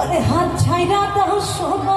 ওরে হাত ছাইরা তাহার সোনার